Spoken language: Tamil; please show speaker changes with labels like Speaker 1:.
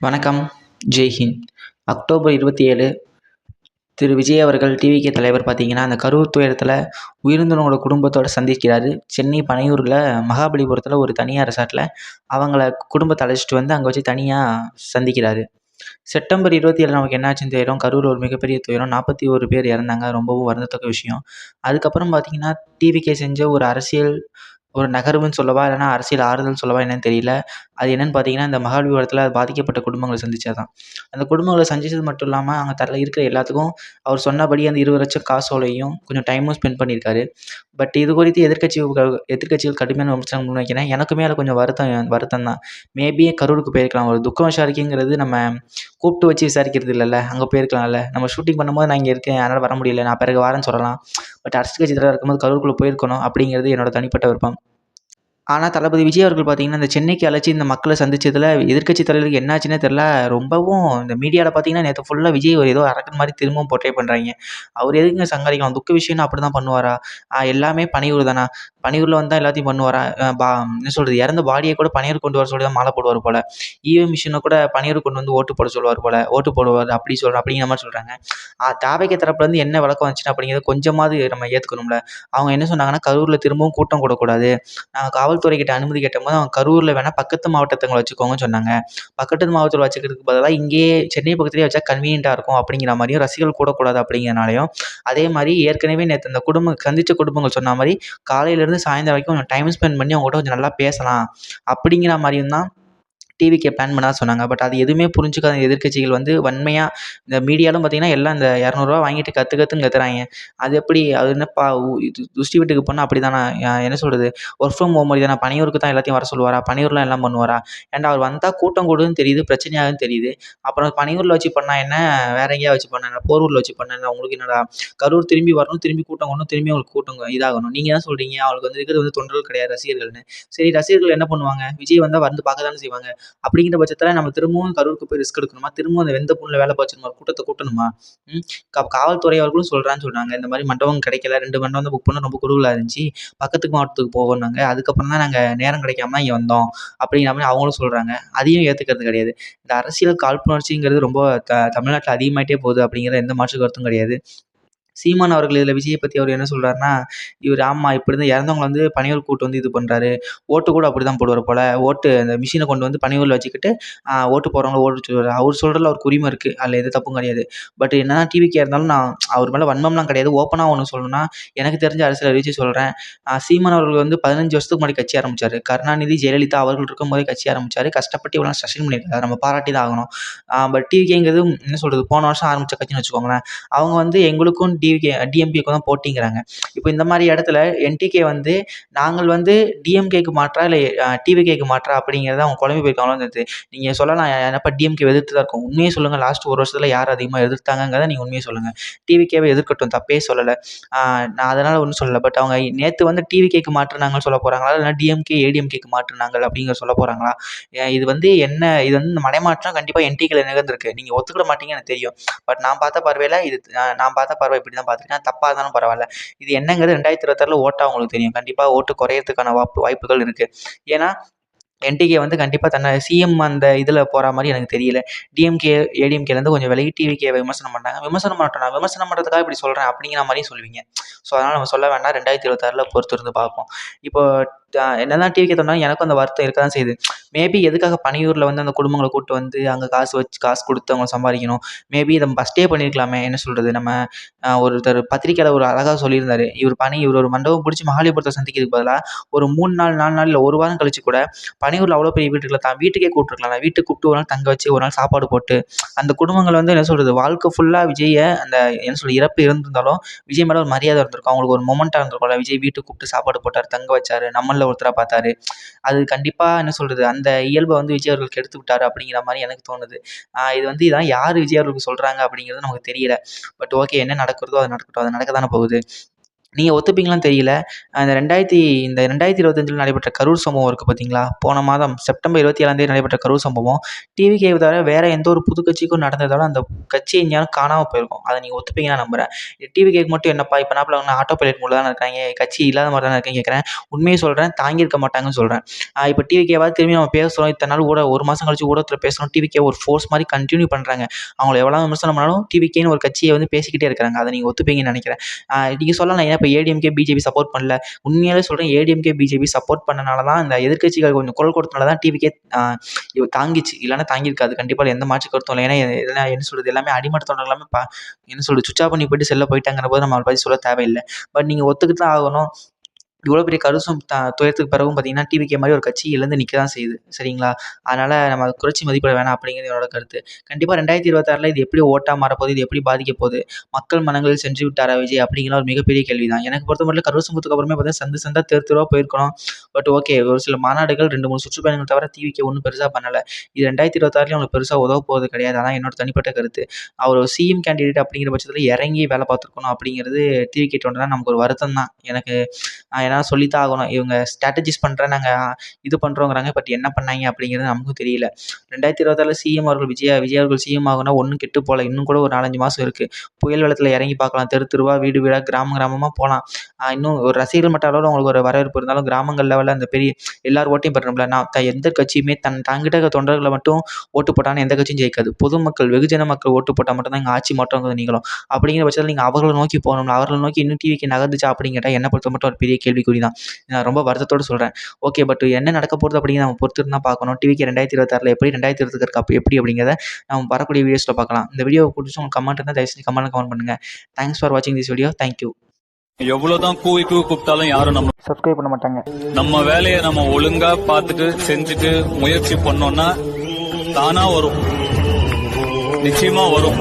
Speaker 1: வணக்கம். ஜெய்ஹிந்த் அக்டோபர் இருபத்தி ஏழு திரு. விஜய் அவர்கள் டிவிகே தலைவர் பார்த்தீங்கன்னா அந்த கரூர் துயரத்தில் உயிரிழந்தவங்களோட குடும்பத்தோடு சந்திக்கிறார். சென்னை பனையூரில் மகாபலிபுரத்தில் ஒரு தனியார் ரெசார்ட்டில் அவங்கள குடும்பத்தை அழைச்சிட்டு வந்து அங்கே வச்சு தனியாக சந்திக்கிறார். செப்டம்பர் இருபத்தி ஏழு நமக்கு என்னாச்சுன்னு தெரியும். கரூரில் ஒரு மிகப்பெரிய துயரம். நாற்பத்தி ஒரு பேர் இறந்தாங்க. ரொம்பவும் வருந்தத்தக்க விஷயம். அதுக்கப்புறம் பார்த்தீங்கன்னா டிவிகே செஞ்ச ஒரு அரசியல் ஒரு நகர்வுன்னு சொல்லவா இல்லைனா அரசியல் ஆறுதல்னு சொல்லவா என்னன்னு தெரியல. அது என்னன்னு பார்த்தீங்கன்னா இந்த மகாபலிபுரத்தில் பாதிக்கப்பட்ட குடும்பங்களை சந்தித்தது தான் அந்த குடும்பங்களை சந்தித்தது மட்டும் இல்லாமல் அங்கே தர இருக்கிற எல்லாத்துக்கும் அவர் சொன்னபடி அந்த இருபது லட்சம் காசோலையும் கொஞ்சம் டைமும் ஸ்பெண்ட் பண்ணியிருக்காரு. பட் இது குறித்து எதிர்கட்சி எதிர்க்கட்சிகள் கடுமையான விமர்சனம் முன்வைக்கிறேன் எனக்குமே அதில் கொஞ்சம் வருத்தம் வருத்தம் தான் மேபி கரூருக்கு போயிருக்கலாம். ஒரு துக்கம் விசாரிக்கைங்கிறது நம்ம கூப்பிட்டு வச்சு விசாரிக்கிறது இல்லைல்ல. அங்கே போயிருக்கலாம்ல. நம்ம ஷூட்டிங் பண்ணும்போது நான் இங்கே இருக்கேன். என்னால் வர முடியல. நான் பிறகு வரேன்னு சொல்லலாம். பட் அரசு கட்சி தலைவர் இருக்கும்போது கரூருக்குள்ளே போயிருக்கணும் அப்படிங்கிறது என்னோட தனிப்பட்ட விருப்பம். ஆனால் தளபதி விஜய் அவர்கள் பார்த்தீங்கன்னா இந்த சென்னைக்கு அழைச்சி இந்த மக்களை சந்திச்சதில் எதிர்க்கட்சி தலைவருக்கு என்னாச்சுன்னே தெரில ரொம்பவும் இந்த மீடியாவில் பார்த்தீங்கன்னா நேற்று ஃபுல்லாக விஜய் ஒரு ஏதோ அரக்கன் மாதிரி திரும்பவும் போர்ட்ரே பண்ணுறாங்க அவர் எதுக்குங்க சங்காரிக்கலாம் துக்க விஷயம்னு அப்படி தான் பண்ணுவாரா எல்லாமே பனியூர் தானா? பனியூரில் வந்தால் எல்லாத்தையும் பண்ணுவாரா? பா என்ன சொல்கிறது இறந்த பாடியை கூட பனியூர் கொண்டு வர சொல்லி தான் மாலை போடுவார் போல். இவிஎம் மிஷினை கூட பனியூர் கொண்டு வந்து ஓட்டு போட சொல்லுவார் போல். ஓட்டு போடுவார் அப்படி சொல்கிற அப்படிங்கிற மாதிரி சொல்கிறாங்க தாவைக்க தரப்புலேருந்து என்ன விளக்கம் வந்துச்சுன்னா அப்படிங்கிறத கொஞ்சமாவது நம்ம ஏற்றுக்கணும்ல அவங்க என்ன சொன்னாங்கன்னா கரூரில் திரும்பவும் கூட்டம் கூடக்கூடாது நாங்கள் காவல் காவல்துறைக்கிட்ட அனுமதி கேட்டபோது அவங்க கரூரில் வேணால் பக்கத்து மாவட்டத்தவங்களை வச்சுக்கோங்கன்னு சொன்னாங்க. பக்கத்து மாவட்டத்தில் வச்சுக்கிறதுக்கு பதிலாக இங்கேயே சென்னை பக்கத்துலேயே வச்சா கன்வீனியண்ட்டாக இருக்கும் அப்படிங்கிற மாதிரியும் ரசிகர்கள் கூடக்கூடாது அப்படிங்கிறனாலையும் அதே மாதிரி ஏற்கனவே நேற்று அந்த குடும்பம் சந்தித்த குடும்பங்கள் சொன்ன மாதிரி காலையிலேருந்து சாயந்தரம் வரைக்கும் கொஞ்சம் டைம் ஸ்பெண்ட் பண்ணி அவங்ககிட்ட கொஞ்சம் நல்லா பேசலாம் அப்படிங்கிற மாதிரியும் தான் டிவிக்கே பிளான் பண்ணதா சொன்னாங்க. பட் அது எதுவுமே புரிஞ்சுக்காத எதிர்க்கட்சிகள் வந்து வன்மையாக இந்த மீடியாலும் பார்த்தீங்கன்னா எல்லாம் இந்த இரநூறுவா வாங்கிட்டு கற்று கற்றுன்னு கத்துறாங்க. அது எப்படி? அது என்னப்பா இது துஷ்டி வீட்டுக்கு போனால் அப்படி தானே என்ன சொல்கிறது ஒர்க் ஃப்ரம் ஹோம் மாதிரி தானே? பணியூருக்கு தான் எல்லாத்தையும் வர சொல்லுவாரா? பனியூர்லாம் எல்லாம் பண்ணுவாரா? ஏன்டா அவர் வந்தால் கூட்டம் கூடுதுன்னு தெரியுது பிரச்சனையாகுதுன்னு தெரியுது. அப்புறம் பனியூரில் வச்சு பண்ணால் என்ன? வேற எங்கேயா வச்சு பண்ண என்ன போரூரில் வச்சு பண்ண என்ன உங்களுக்கு என்னடா? கரூர் திரும்பி வரணும் திரும்பி கூட்டம் கொண்டு திரும்பி உங்களுக்கு கூட்டம் இதாகணும். நீங்கள் தான் சொல்கிறீங்க அவங்களுக்கு வந்து இருக்கிறது வந்து தொண்டர்கள் கிடையாது ரசிகர்கள்னு. சரி ரசிகர்கள் என்ன பண்ணுவாங்க? விஜய் வந்தால் வந்து பார்க்க தானே செய்வாங்க. அப்படிங்கிற பட்சத்தில் நம்ம திரும்பவும் கரூருக்கு போய் ரிஸ்க் எடுக்கணுமா? திரும்பவும் அந்த வெந்த புண்ணில் வேலை பார்த்துருமா கூட்டத்தை கூட்டணுமா? கா காவல்துறை அவர்களும் சொல்கிறான்னு சொன்னாங்க இந்த மாதிரி மண்டபம் கிடைக்கல ரெண்டு மண்டபம் வந்து புக் பண்ண ரொம்ப குறுகலாக இருந்துச்சு. பக்கத்துக்கு மாவட்டத்துக்கு போகணுங்க அதுக்கப்புறம் தான் நாங்கள் நேரம் கிடைக்காம இங்கே வந்தோம். அப்படிங்கிற மாதிரி அவங்களும் சொல்கிறாங்க அதையும் ஏற்றுக்கிறது கிடையாது. இந்த அரசியல் காழ்ப்புணர்ச்சிங்கிறது ரொம்ப த தமிழ்நாட்டில் அதிகமாகிட்டே போகுது அப்படிங்கிற எந்த மாற்று கருத்தும் கிடையாது. சீமான் அவர்கள் இதில் விஜயை பற்றி அவர் என்ன சொல்கிறாருன்னா இவர் ஆமாம் இப்படி தான் இறந்தவங்கள வந்து பனியூர் கூட்டு வந்து இது பண்ணுறாரு ஓட்டு கூட அப்படி தான் போடுவார் போல். ஓட்டு அந்த மிஷினை கொண்டு வந்து பனையூரில் வச்சுக்கிட்டு ஓட்டு போகிறவங்கள ஓட்டு சொல்லுவார் அவர் சொல்கிறதுல அவருக்கு உரிமை இருக்குது அதில் எது தப்பும் கிடையாது. பட் என்ன டிவிக்கே இருந்தாலும் நான் அவர் மேலே வன்மம்லாம் கிடையாது. ஓப்பனாக ஒன்று சொல்லணும்னா எனக்கு தெரிஞ்ச அரசியல் அறிவிச்சு சொல்கிறேன் சீமான் அவர்கள் வந்து பதினஞ்சு வருஷத்துக்கு முன்னாடி கட்சி ஆரம்பிச்சார். கருணாநிதி ஜெயலலிதா அவர்கள் இருக்கும்போதே கட்சி ஆரம்பிச்சார். கஷ்டப்பட்டு இவ்வளோ ஸ்ட்ரெஷன் பண்ணியிருக்காரு நம்ம பாராட்டி தான் ஆகணும் பட் டிவிக்கேங்கிறது என்ன சொல்கிறது போன வருஷம் ஆரம்பித்த கட்சின்னு வச்சுக்கோங்களேன். அவங்க வந்து எங்களுக்கும் டிவிகே டிஎம்கேக்கு தான் போட்டிங்கிறாங்க. இப்போ இந்த மாதிரி இடத்துல என்டிகே வந்து நாங்கள் வந்து டிஎம்கேக்கு மாற்றா இல்லை டிவிகேக்கு மாற்றா? அப்படிங்கிறத அவங்க குழம்பு போயிருக்காங்களோ தெரியுது நீங்கள் சொல்லலாம் என்னப்பா டிஎம்கே எதிர்த்து தான் இருக்கும்? உண்மையை சொல்லுங்கள் லாஸ்ட் ஒரு வருஷத்தில் யார் அதிகமாக எதிர்த்தாங்கிறத நீங்கள் உண்மையை சொல்லுங்கள் டிவிகேவை எதிர்க்கட்டும் தப்பே சொல்லலை. நான் அதனால் ஒன்றும் சொல்லலை. பட் அவங்க நேற்று வந்து டிவிகேக்கு மாற்றுனாங்கன்னு சொல்ல போகிறாங்களா இல்லைனா டிஎம்கே ஏடிஎம்கேக்கு மாற்றுனாங்க அப்படிங்கிற சொல்ல போகிறாங்களா இது வந்து என்ன இது வந்து இந்த மடைமாற்றம் கண்டிப்பாக என்டிகேல நிகழ்ந்திருக்கு. நீங்கள் ஒத்துக்கிட மாட்டீங்க எனக்கு தெரியும். பட் நான் பார்த்த பார்வையில் இது நான் பார்த்த பார்வை இப்படி தான் பார்த்துருக்கேன் தப்பாக இருந்தாலும் பரவாயில்ல. இது என்னங்கிறது ரெண்டாயிரத்தி இருபத்தாறில் ஓட்டாக உங்களுக்கு தெரியும். கண்டிப்பாக ஓட்டு குறையிறதுக்கான வாய்ப்பு வாய்ப்புகள் இருக்குது ஏன்னா என்டிகே வந்து கண்டிப்பாக தன்னை சிஎம் அந்த இதில் போகிற மாதிரி எனக்கு தெரியல. டிஎம்கே ஏடிஎம்கேலேருந்து கொஞ்சம் விலகி டிவிகே விமர்சனம் பண்ணாங்க விமர்சனம் பண்ணட்டும். நான் விமர்சனம் பண்ணுறதுக்காக இப்படி சொல்கிறேன் அப்படிங்கிற மாதிரியும் சொல்லுவீங்க. ஸோ அதனால் நம்ம சொல்ல வேண்டாம். ரெண்டாயிரத்தி இருபத்தாறில் பொறுத்து இருந்து பார்ப்போம். இப்போ என்ன தான் டிவிக்கே தோணாலும் எனக்கும் அந்த வருத்தம் இருக்க தான் செய்யுது. மேபி எதுக்காக பனையூரில் வந்து அந்த குடும்பங்களை கூப்பிட்டு வந்து அங்கே காசு வச்சு காசு கொடுத்து அவங்க சம்பாதிக்கணும்? மேபி இதை ஃபஸ்ட்டே பண்ணியிருக்கலாமே என்ன சொல்கிறது நம்ம ஒருத்தர் பத்திரிக்கையில் ஒரு அழகாக சொல்லியிருந்தார். இவர் பணி இவர் ஒரு மண்டபம் பிடிச்சி மகாலிபுரத்தை சந்திக்கிறதுக்கு பதிலாக ஒரு மூணு நாள் நாலு நாள் இல்லை ஒரு வாரம் கழிச்சு கூட பனையூரில் அவ்வளோ பெரிய வீட்டு இருக்கலாம் தான் வீட்டுக்கே கூப்பிட்டுருக்கலாம் வீட்டுக்கு கூப்பிட்டு ஒரு நாள் தங்க வச்சு ஒரு நாள் சாப்பாடு போட்டு அந்த குடும்பங்கள் வந்து என்ன சொல்கிறது வாழ்க்கை ஃபுல்லாக விஜயை அந்த என்ன சொல்கிறது இறப்பு இருந்திருந்தாலும் விஜய் மேலே ஒரு மரியாதை இருந்திருக்கும். அவங்களுக்கு ஒரு மொமெண்ட்டாக இருந்திருக்கும்ல விஜய் வீட்டுக்கு கூப்பிட்டு சாப்பாடு போட்டார் தங்க வச்சார் நம்மளில் ஒருத்தராக பார்த்தாரு. அது கண்டிப்பாக என்ன சொல்கிறது அந்த இயல்பை வந்து விஜய் அவர்கள் கெடுத்து விட்டாரு அப்படிங்கிற மாதிரி எனக்கு தோணுது. ஆஹ் இது வந்து இதான் யார் விஜய் அவர்களுக்கு சொல்கிறாங்க அப்படிங்கிறது நமக்கு தெரியல. பட் ஓகே என்ன நடக்கிறதோ அது நடக்கட்டும். அது நடக்க தானே போகுது. நீங்கள் ஒத்துப்பீங்களான்னு தெரியல. அந்த ரெண்டாயிரத்தி இந்த ரெண்டாயிரத்தி இருபத்தஞ்சில் நடைபெற்ற கரூர் சம்பவம் இருக்குது பார்த்தீங்களா போன மாதம் செப்டம்பர் இருபத்தி ஏழாந்தேதி நடைபெற்ற கரூர் சம்பவம். டிவிகேவை தவிர வேறு எந்த ஒரு புது கட்சிக்கும் நடந்ததால அந்த கட்சி எங்கேயாலும் காணாமல் போயிருக்கும். அதை நீங்கள் ஒத்துப்பீங்க நான் நம்புகிறேன் டிவிகேக்கு மட்டும் என்னப்பா இப்போ நாப்பில் ஆட்டோ பைலட் மூலம் தான் இருக்காங்க. கட்சி இல்லாத மாதிரி தான் இருக்காங்க கேட்குறேன் உண்மையை சொல்கிறேன் தாங்கியிருக்க மாட்டாங்கன்னு சொல்கிறேன் இப்போ டிவிகேவாவது திரும்பி நம்ம பேசுகிறோம் இத்தனை நாள் ஊட ஒரு மாதம் கழிச்சு ஊடகத்தில் பேசுகிறோம் டிவிகே ஒரு ஃபோர்ஸ் மாதிரி கண்டினியூ பண்ணுறாங்க அவங்கள எவ்வளோ விமர்சனம் பண்ணாலும் டிவிகேன்னு ஒரு கட்சியை வந்து பேசிக்கிட்டே இருக்கிறாங்க. அதை நீங்கள் ஒத்துப்பீங்கன்னு நினைக்கிறேன். நீங்கள் சொல்லலாம் ஏன் இப்போ ஏடிஎம்கே பிஜேபி சப்போர்ட் பண்ணல. உண்மையாலே சொல்கிறேன் ஏடிஎம்கே பிஜேபி சப்போர்ட் பண்ணனால தான் இந்த எதிர்க்கட்சிகள் கொஞ்சம் குரல் கொடுத்தனால தான் டிவிக்கே தாங்கிச்சு. இல்லைன்னா தாங்கியிருக்காது. கண்டிப்பாக எந்த மாற்று கருத்தும் இல்லை. ஏன்னா இதெல்லாம் என்ன சொல்கிறது எல்லாமே அடிமட்டத்தோட எல்லாமே பா என்ன சொல்கிறது சுவிட்ச் ஆஃப் பண்ணி போயிட்டு செல்ல போயிட்டாங்கிற போது நம்ம அதை பற்றி சொல்ல தேவையில்லை. பட் நீங்கள் ஒத்துக்கிட்டு தான் ஆகணும். இவ்வளோ பெரிய கருசும் த துயரத்துக்கு பிறகும் பார்த்தீங்கன்னா டிவிகே மாதிரி ஒரு கட்சி எழுந்து நிற்க தான் செய்யுது. சரிங்களா? அதனால் நம்ம அதை குறைச்சி மதிப்பிட வேணாம் அப்படிங்கிறது என்னோட கருத்து. கண்டிப்பாக ரெண்டாயிரத்தி இருபத்தாறில் இது எப்படி ஓட்டாக மாறப்போகுது இது எப்படி பாதிக்க போகுது மக்கள் மனங்களில் சென்று விட்டாரா விஜய் அப்படிங்கிற ஒரு மிகப்பெரிய கேள்வி தான் எனக்கு பொறுத்த மட்டும் கரூர் சம்பவத்துக்கு அப்புறமே பார்த்தீங்கன்னா சந்து சந்தா தெரு தெருவாக போயிருக்கணும். பட் ஓகே ஒரு சில மாநாடுகள் ரெண்டு மூணு சுற்றுப்பயணங்கள் தவிர டிவிக்கு ஒன்றும் பெருசாக பண்ணலை. இது ரெண்டாயிரத்தி இருபத்தாறுலேயும் அவங்களுக்கு பெருசாக உதவ போகிறது கிடையாது. அதான் என்னோட தனிப்பட்ட கருத்து. அவர் ஒரு சிஎம் கேண்டிடேட் அப்படிங்கிற பட்சத்தில் இறங்கி வேலை பார்த்துருக்கணும் அப்படிங்கிறது டிவி கேட்டோன்னா நமக்கு ஒரு வருத்தம் தான் எனக்கு ஏன்னா சொல்லித்தான் ஆகணும் இவங்க ஸ்ட்ராட்டஜிஸ் பண்ணுறேன் நாங்கள் இது பண்ணுறோங்கிறாங்க பட் என்ன பண்ணாங்க அப்படிங்கிறது நமக்கும் தெரியல. ரெண்டாயிரத்தி இருபத்தாறில் சிஎம் அவர்கள் விஜயா விஜய் அவர்கள் சிஎம் ஆகுனா ஒன்றும் கெட்டு போகல. இன்னும் கூட ஒரு நாலஞ்சு மாதம் இருக்குது புயல் வெள்ளத்தில் இறங்கி பார்க்கலாம். தெரு தெருவா வீடு வீடாக கிராம கிராமமாக போகலாம் இன்னும் ஒரு ரசிகர்கள் மட்ட அளவில் அவங்களுக்கு ஒரு வரவேற்பு இருந்தாலும் கிராமங்கள் லெவலில் அந்த பெரிய எல்லார் ஓட்டையும் பெறணும்ல நான் த- எந்த கட்சியுமே தன் தங்கிட்ட தொண்டர்களை மட்டும் ஓட்டு போட்டாலும் எந்த கட்சியும் ஜெயிக்காது. பொதுமக்கள் வெகுஜன மக்கள் ஓட்டு போட்டால் மட்டும்தான் இங்கே ஆட்சி மாற்றங்கிறது நீங்களும் அப்படிங்கிற பட்சத்தில் நீங்கள் அவர்களை நோக்கி போகணும் அவர்களை நோக்கி இன்னும் டிவிக்கு நகர்ந்துச்சா அப்படின்னு என்ன என்னை பொறுத்த மட்டும் ஒரு பெரிய கேள்வி. கேள்விக்குறி தான் நான் ரொம்ப வருத்தத்தோடு சொல்கிறேன் ஓகே பட் என்ன நடக்க போகிறது அப்படிங்கிறத நம்ம பொறுத்து இருந்தால் பார்க்கணும் டிவிக்கு ரெண்டாயிரத்தி இருபத்தாறில் எப்படி ரெண்டாயிரத்தி இருபத்துக்கு அப்போ எப்படி அப்படிங்கிறத நம்ம வரக்கூடிய வீடியோஸில் பார்க்கலாம். இந்த வீடியோ பிடிச்சி உங்களுக்கு கமெண்ட் இருந்தால் தயவு செஞ்சு கமெண்ட் கமெண்ட் பண்ணுங்கள் தேங்க்ஸ் ஃபார் வாட்சிங் திஸ் வீடியோ தேங்க்யூ
Speaker 2: எவ்வளவுதான் கூவி கூவி கூப்பிட்டாலும் யாரும் நம்ம
Speaker 1: சப்ஸ்கிரைப் பண்ண மாட்டாங்க.
Speaker 2: நம்ம வேலையை நம்ம ஒழுங்கா பார்த்துட்டு செஞ்சுட்டு முயற்சி பண்ணோம்னா தானா வரும். நிச்சயமா வரும்.